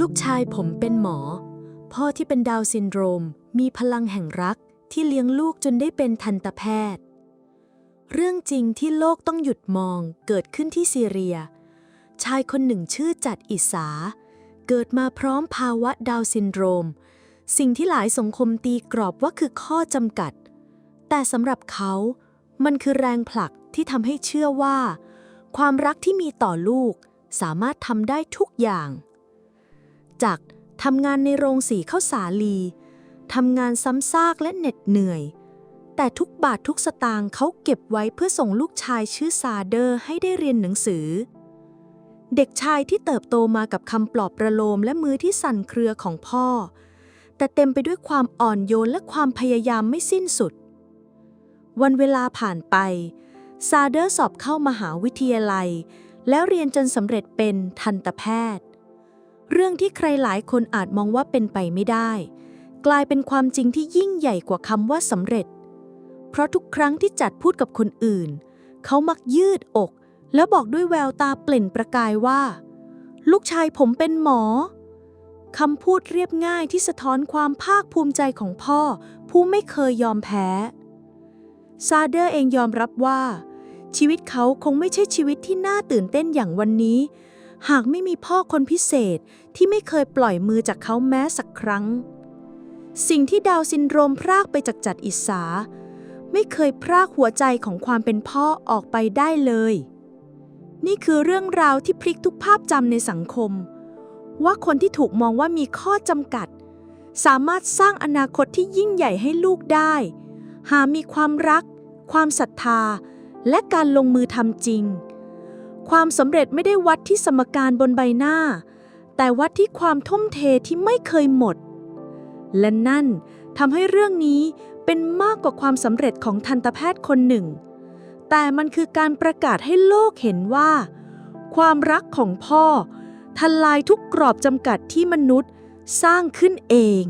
ลูกชายผมเป็นหมอ พ่อที่เป็นดาวซินโดรม มีพลังแห่งรักที่เลี้ยงลูกจนได้เป็นทันตแพทย์ เรื่องจริงที่โลกต้องหยุดมองเกิดขึ้นที่ซีเรีย ชายคนหนึ่งชื่อจัดอิสา เกิดมาพร้อมภาวะดาวซินโดรม สิ่งที่หลายสังคมตีกรอบว่าคือข้อจำกัด แต่สำหรับเขา มันคือแรงผลักที่ทำให้เชื่อว่า ความรักที่มีต่อลูกสามารถทำได้ทุกอย่าง จากทำงานในโรงสีข้าวสาลีทำงานซ้ำซากและเหน็ดเหนื่อย แต่ทุกบาททุกสตางค์เขาเก็บไว้เพื่อส่งลูกชายชื่อซาเดอร์ให้ได้เรียนหนังสือ เด็กชายที่เติบโตมากับคำปลอบประโลมและมือที่สั่นเครือของพ่อ แต่เต็มไปด้วยความอ่อนโยนและความพยายามไม่สิ้นสุด วันเวลาผ่านไปซาเดอร์สอบเข้ามหาวิทยาลัย แล้วเรียนจนสำเร็จเป็นทันตแพทย์ เรื่องที่ใครหลายคนอาจมองว่าเป็นไปไม่ได้ กลายเป็นความจริงที่ยิ่งใหญ่กว่าคำว่าสำเร็จ เพราะทุกครั้งที่จัดพูดกับคนอื่น เขามักยืดอก แล้วบอกด้วยแววตาเปล่งประกายว่า ลูกชายผมเป็นหมอคำพูดเรียบง่ายที่สะท้อนความภาคภูมิใจของพ่อ ผู้ไม่เคยยอมแพ้ ซาเดอร์เองยอมรับว่า ชีวิตเขาคงไม่ใช่ชีวิตที่น่าตื่นเต้นอย่างวันนี้ หากไม่มีพ่อคนพิเศษที่ไม่เคยปล่อยมือจากเขาแม้สักครั้ง สิ่งที่ดาวซินโดรมพรากไปจากจัดอิสา ไม่เคยพรากหัวใจของความเป็นพ่อออกไปได้เลย นี่คือเรื่องราวที่พลิกทุกภาพจำในสังคม ว่าคนที่ถูกมองว่ามีข้อจำกัด สามารถสร้างอนาคตที่ยิ่งใหญ่ให้ลูกได้ หามีความรัก ความศรัทธา และการลงมือทำจริง ความสำเร็จไม่ได้วัดที่สมการบนใบหน้า แต่วัดที่ความทุ่มเทที่ไม่เคยหมด และนั่นทำให้เรื่องนี้เป็นมากกว่าความสำเร็จของทันตแพทย์คนหนึ่ง แต่มันคือการประกาศให้โลกเห็นว่า ความรักของพ่อทลายทุกกรอบจำกัดที่มนุษย์สร้างขึ้นเอง